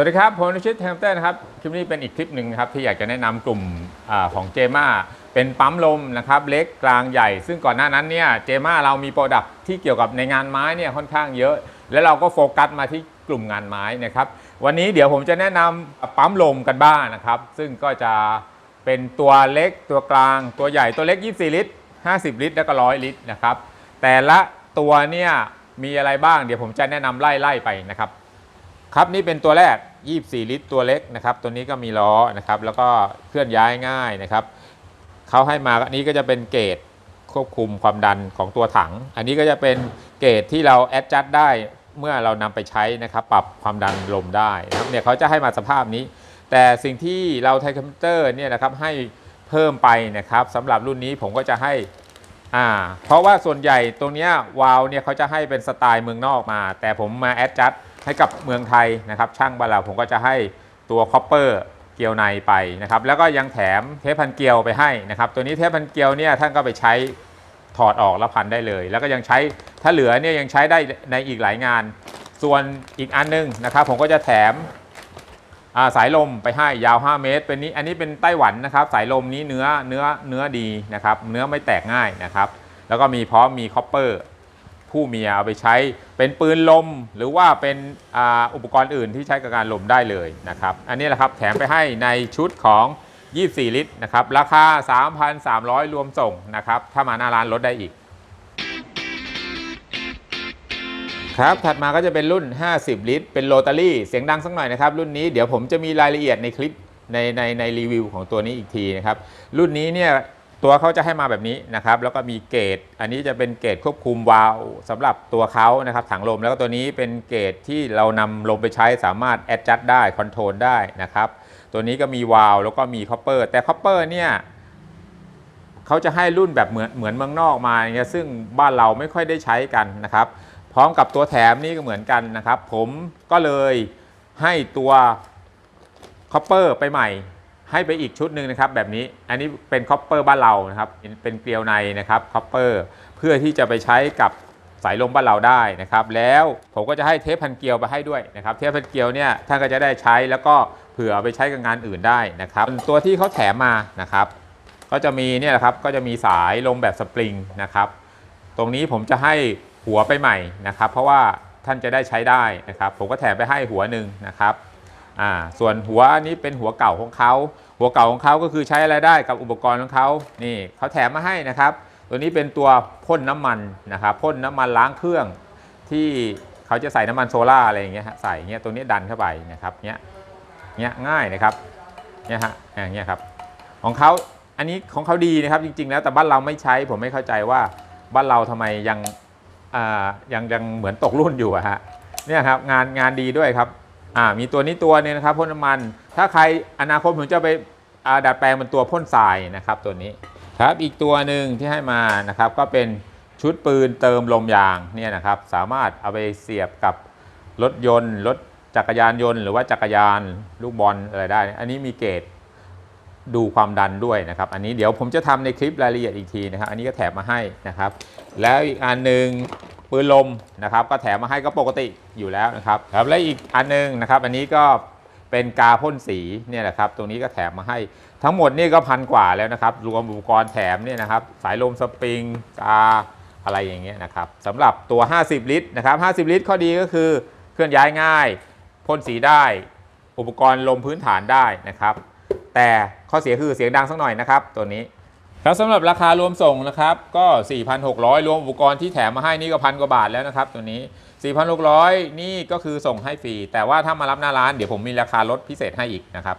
วัสดีครับผมนุชิตแฮมเตอร์นะครับ คลิปนี้เป็นอีกคลิปหนึ่งนะครับที่อยากจะแนะนำกลุ่มอของเจม่าเป็นปั๊มลมนะครับเล็กกลางใหญ่ ซึ่งก่อนหน้านั้นเนี่ยเจม่าเรามีโปรดักที่เกี่ยวกับในงานไม้เนี่ยค่อนข้างเยอะ แล้วเราก็โฟกัสมาที่กลุ่มงานไม้นะครับ วันนี้เดี๋ยวผมจะแนะนำปั๊มลมกันบ้างนะครับ ซึ่งก็จะเป็นตัวเล็กตัวกลางตัวใหญ่ตัวเล็ก 24 ลิตร 50 ลิตร แล้วก็ 100 ลิตรนะครับ แต่ละตัวเนี่ยมีอะไรบ้างเดี๋ยวผมจะแนะนำไล่ๆไปนะครับ ครับนี่เป็นตัวแรก 24 ลิตรตัวเล็กนะครับ ตัวนี้ก็มีล้อนะครับ แล้วก็เคลื่อนย้ายง่ายนะครับเขาให้มาอันนี้ก็จะเป็นเกจควบคุมความดันของตัวถัง อันนี้ก็จะเป็นเกจที่เราแอดจัดได้เมื่อเรานำไปใช้นะครับ ปรับความดันลมได้นะครับเนี่ยเขาจะให้มาสภาพนี้ แต่สิ่งที่เราไทคอมพิวเตอร์เนี่ยนะครับให้เพิ่มไปนะครับสำหรับรุ่นนี้ผมก็จะให้อ่าเพราะว่าส่วนใหญ่ตรงเนี้ยวาล์วเนี่ยเขาจะให้เป็นสไตล์เมืองนอกมา แต่ผมมาแอดจัด ให้กับเมืองไทยนะครับ ช่างบานเราผมก็จะให้ตัวคอปเปอร์เกลียวในไปนะครับ แล้วก็ยังแถมเทปพันเกลียวไปให้นะครับ ตัวนี้เทปพันเกลียวเนี่ยท่านก็ไปใช้ถอดออกแล้วพันได้เลย แล้วก็ยังใช้ถ้าเหลือเนี่ยยังใช้ได้ในอีกหลายงาน ส่วนอีกอันนึงนะครับ ผมก็จะแถมาสายลมไปให้ยาว 5 เมตร เป็นนี้อันนี้เป็นไต้หวันนะครับ สายลมนี้เนื้อเนื้อเนื้อดีนะครับ เนื้อไม่แตกง่ายนะครับ แล้วก็มีพร้อมมีคอปเปอร์ ผู้เมียเอาไปใช้เป็นปืนลม หรือว่าเป็นอ,อุปกรณ์อื่นที่ใช้กับการลมได้เลยนะครับ อันนี้แหละครับแถมไปให้ในชุดของ 24 ลิตรนะครับ ราคา 3,300 รวมส่งนะครับ ถ้ามาหน้าร้านลดได้อีก ครับ ถัดมาก็จะเป็นรุ่น 50 ลิตร เป็นโรตารี่ เสียงดังสักหน่อยนะครับ รุ่นนี้เดี๋ยวผมจะมีรายละเอียดในคลิปในในในรีวิวของตัวนี้อีกทีนะครับ รุ่นนี้เนี่ย ตัวเขาจะให้มาแบบนี้นะครับ แล้วก็มีเกจอันนี้จะเป็นเกจควบคุมวาล์วสำหรับตัวเขานะครับถังลมแล้วก็ตัวนี้เป็นเกจที่เรานำลมไปใช้สามารถแอดจัดได้คอนโทรลได้นะครับ ตัวนี้ก็มีวาล์วแล้วก็มีคอปเปอร์แต่คอปเปอร์เนี่ยเขาจะให้รุ่นแบบเหมือนเหมือนเมืองนอกมาเงี้ยซึ่งบ้านเราไม่ค่อยได้ใช้กันนะครับ พร้อมกับตัวแถมนี่ก็เหมือนกันนะครับ ผมก็เลยให้ตัวคอปเปอร์ไปใหม่ ให้ไปอีกชุดหนึ่งนะครับแบบนี้อันนี้เป็นคอปเปอร์บ้านเรานะครับเป็นเกลียวในนะครับคอปเปอร์เพื่อที่จะไปใช้กับสายลมบ้านเราได้นะครับ แล้วผมก็จะให้เทปพันเกลียวไปให้ด้วยนะครับ เทปพันเกลียวเนี่ยท่านก็จะได้ใช้แล้วก็เผื่อเอาไปใช้กับงานอื่นได้นะครับ ตัวที่เขาแถมมานะครับ ก็จะมีเนี่ยแหละครับก็จะมีสายลมแบบสปริงนะครับ ตรงนี้ผมจะให้หัวไปใหม่นะครับ เพราะว่าท่านจะได้ใช้ได้นะครับ ผมก็แถมไปให้หัวหนึ่งนะครับ อ่าส่วนหัวอันนี้เป็นหัวเก่าของเขาหัวเก่าของเขาก็คือใช้อะไรได้กับอุปกรณ์ของเขานี่เขาแถมมาให้นะครับ ตัวนี้เป็นตัวพ่นน้ำมันนะครับพ่นน้ำมันล้างเครื่อง ที่เขาจะใส่น้ำมันโซล่าอะไรอย่างเงี้ยใส่เงี้ยตัวนี้ดันเข้าไปนะครับเงี้ยเงี้ยง่ายนะครับเนี่ยฮะอย่างเงี้ยครับของเขาอันนี้ของเขาดีนะครับจริง ๆ แล้วแต่บ้านเราไม่ใช้ผมไม่เข้าใจว่าบ้านเราทำไมยังอ่ายังยังเหมือนตกรุ่นอยู่อะฮะเนี่ยครับงานงานดีด้วยครับ อ่ามีตัวนี้ตัวนึงนะครับพ่นน้ำมัน ถ้าใครอนาคตผมจะไปดัดแปลงเป็นตัวพ่นทรายนะครับตัวนี้ครับอีกตัวหนึ่งที่ให้มานะครับก็เป็นชุดปืนเติมลมยางเนี่ยนะครับสามารถเอาไปเสียบกับรถยนต์รถจักรยานยนต์หรือว่าจักรยานลูกบอลอะไรได้ อันนี้มีเกรดดูความดันด้วยนะครับ อันนี้เดี๋ยวผมจะทำในคลิปรายละเอียดอีกทีนะครับ อันนี้ก็แถมมาให้นะครับ แล้วอีกอันหนึ่ง ปืนลมนะครับก็แถมมาให้ก็ปกติอยู่แล้วนะครับครับและอีกอันหนึงนะครับอันนี้ก็เป็นกาพ่นสีเนี่ยแหละครับตรงนี้ก็แถมมาให้ทั้งหมดนี่ก็พันกว่าแล้วนะครับรวมอุปกรณ์แถมเนี่ยนะครับสายลมสปริงกาอะไรอย่างเงี้ยนะครับสำหรับตัว 50 ลิตรนะครับ50 ลิตร ข้อดีก็คือเคลื่อนย้ายง่ายพ่นสีได้อุปกรณ์ลมพื้นฐานได้นะครับแต่ข้อเสียคือเสียงดังสักหน่อยนะครับตัวนี้ ครับสำหรับราคารวมส่งนะครับก็ 4,600 รวมอุปกรณ์ที่แถมมาให้นี่ก็พันกว่าบาทแล้วนะครับตัวนี้ 4,600 นี่ก็คือส่งให้ฟรี แต่ว่าถ้ามารับหน้าร้านเดี๋ยวผมมีราคาลดพิเศษให้อีกนะครับ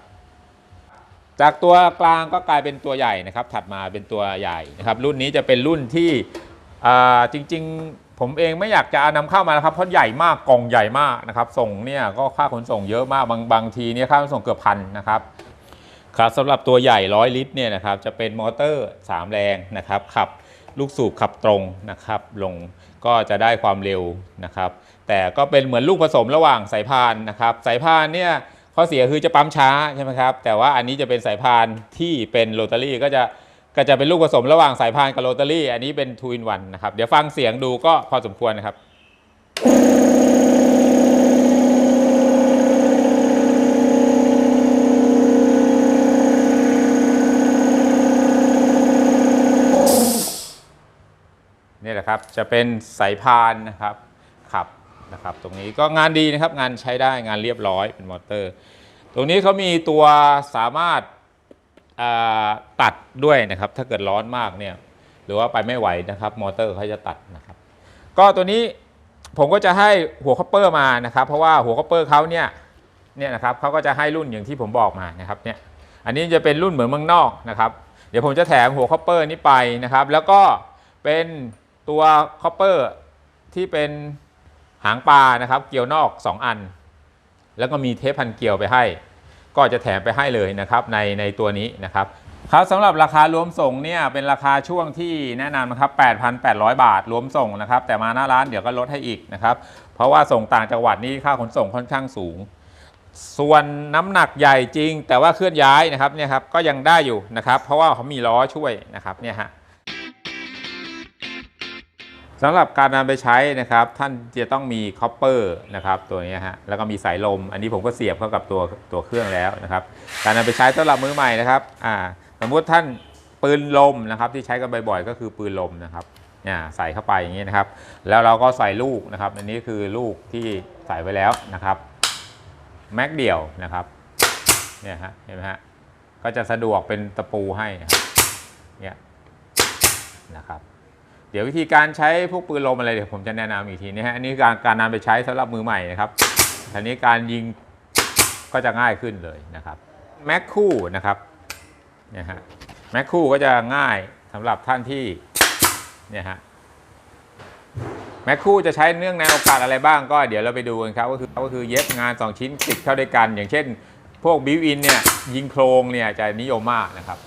จากตัวกลางก็กลายเป็นตัวใหญ่นะครับ ถัดมาเป็นตัวใหญ่นะครับ รุ่นนี้จะเป็นรุ่นที่จริง ๆ ผมเองไม่อยากจะนำเข้ามานะครับเพราะใหญ่มากกล่องใหญ่มากนะครับ ส่งเนี่ยก็ค่าขนส่งเยอะมากบางบางทีเนี่ยค่าขนส่งเกือบพันนะครับ ครับสำหรับตัวใหญ่ 100 ลิตรเนี่ยนะครับจะเป็นมอเตอร์ 3 แรงนะครับขับลูกสูบขับตรงนะครับลงก็จะได้ความเร็วนะครับ แต่ก็เป็นเหมือนลูกผสมระหว่างสายพานนะครับสายพานเนี่ยข้อเสียคือจะปั๊มช้าใช่ไหมครับแต่ว่าอันนี้จะเป็นสายพานที่เป็นโรตารี่ก็จะก็จะเป็นลูกผสมระหว่างสายพานกับโรตารี่ อันนี้เป็นทูอินวันนะครับ เดี๋ยวฟังเสียงดูก็พอสมควรนะครับ นะครับ จะเป็นสายพานนะครับขับนะครับ ตรงนี้ก็งานดีนะครับงานใช้ได้งานเรียบร้อยเป็นมอเตอร์ ตรงนี้เขามีตัวสามารถตัดด้วยนะครับ ถ้าเกิดร้อนมากเนี่ยหรือว่าไปไม่ไหวนะครับ มอเตอร์เขาจะตัดนะครับ ก็ตัวนี้ผมก็จะให้หัวคัพเปอร์มานะครับ เพราะว่าหัวคัพเปอร์เขาเนี่ยเนี่ยนะครับเขาก็จะให้รุ่นอย่างที่ผมบอกมานะครับเนี่ยอันนี้จะเป็นรุ่นเหมือนเมืองนอกนะครับ เดี๋ยวผมจะแถมหัวคัพเปอร์นี้ไปนะครับ แล้วก็เป็น ตัวคัพเปอร์ที่เป็นหางปลานะครับ เกี่ยวนอก 2 อัน แล้วก็มีเทปพันเกี่ยวไปให้ ก็จะแถมไปให้เลยนะครับในในตัวนี้นะครับครับสำหรับราคารวมส่งเนี่ยเป็นราคาช่วงที่แนะนำนะครับ 8,800 บาทรวมส่งนะครับ แต่มาหน้าร้านเดี๋ยวก็ลดให้อีกนะครับ เพราะว่าส่งต่างจังหวัดนี่ค่าขนส่งค่อนข้างสูง ส่วนน้ำหนักใหญ่จริง แต่ว่าเคลื่อนย้ายนะครับเนี่ยครับก็ยังได้อยู่นะครับ เพราะว่าเขามีล้อช่วยนะครับเนี่ยฮะ สำหรับการนำไปใช้นะครับ ท่านจะต้องมีคอปเปอร์นะครับตัวนี้ฮะแล้วก็มีสายลม อันนี้ผมก็เสียบเข้ากับตัวตัวเครื่องแล้วนะครับ การนำไปใช้สำหรับมือใหม่นะครับอ่าสมมติท่านปืนลมนะครับที่ใช้กันบ่อยๆ ก็คือปืนลมนะครับเนี่ยใส่เข้าไปอย่างนี้นะครับ แล้วเราก็ใส่ลูกนะครับ อันนี้คือลูกที่ใส่ไว้แล้วนะครับแม็กเดี่ยวนะครับเนี่ยฮะเห็นไหมฮะก็จะสะดวกเป็นตะปูให้นะครับเนี่ยนะครับ เดี๋ยววิธีการใช้พวกปืนลมอะไรเดี๋ยวผมจะแนะนำอีกทีนะฮะอันนี้การการนำไปใช้สำหรับมือใหม่นะครับทีนี้การยิงก็จะง่ายขึ้นเลยนะครับแม็กคู่นะครับเนี่ยฮะแม็กคู่ก็จะง่ายสำหรับท่านที่เนี่ยฮะแม็กคู่จะใช้เนื่องในโอกาสอะไรบ้างก็เดี๋ยวเราไปดูกันครับก็คือก็คือเย็บงาน 2 ชิ้นติดเข้าด้วยกัน อย่างเช่น พวกบิวอินเนี่ยยิงโครงเนี่ยจะนิยมมากนะครับ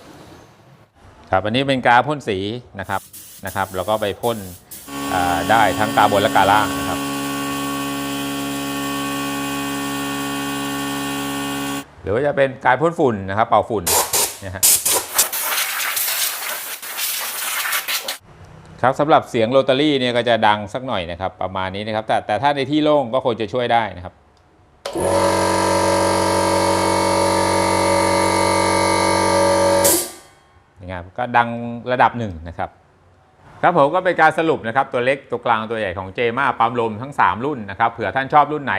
ครับอันนี้เป็นกาพ่นสีนะครับ นะครับ แล้วก็ไปพ่นได้ทั้งกาบนและกาล่างนะครับ หรือว่าจะเป็นการพ่นฝุ่นนะครับ เป่าฝุ่นนี่ยฮะครับสำหรับเสียงโรตารี่เนี่ยก็จะดังสักหน่อยนะครับ ประมาณนี้นะครับ แต่แต่ถ้าในที่โล่งก็คงจะช่วยได้นะครับนะครับก็ดังระดับหนึ่งนะครับ ครับผมก็เป็นการสรุปนะครับตัวเล็กตัวกลางตัวใหญ่ของเจมาปั๊มลมทั้ง 3 รุ่นนะครับเผื่อท่านชอบรุ่นไหน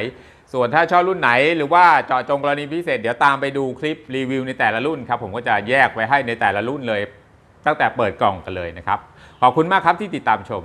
ส่วนถ้าชอบรุ่นไหน หรือว่าเจาะจงกรณีพิเศษ เดี๋ยวตามไปดูคลิปรีวิวในแต่ละรุ่นครับผมก็จะแยกไว้ให้ในแต่ละรุ่นเลย ตั้งแต่เปิดกล่องกันเลยนะครับขอบคุณมากครับที่ติดตามชม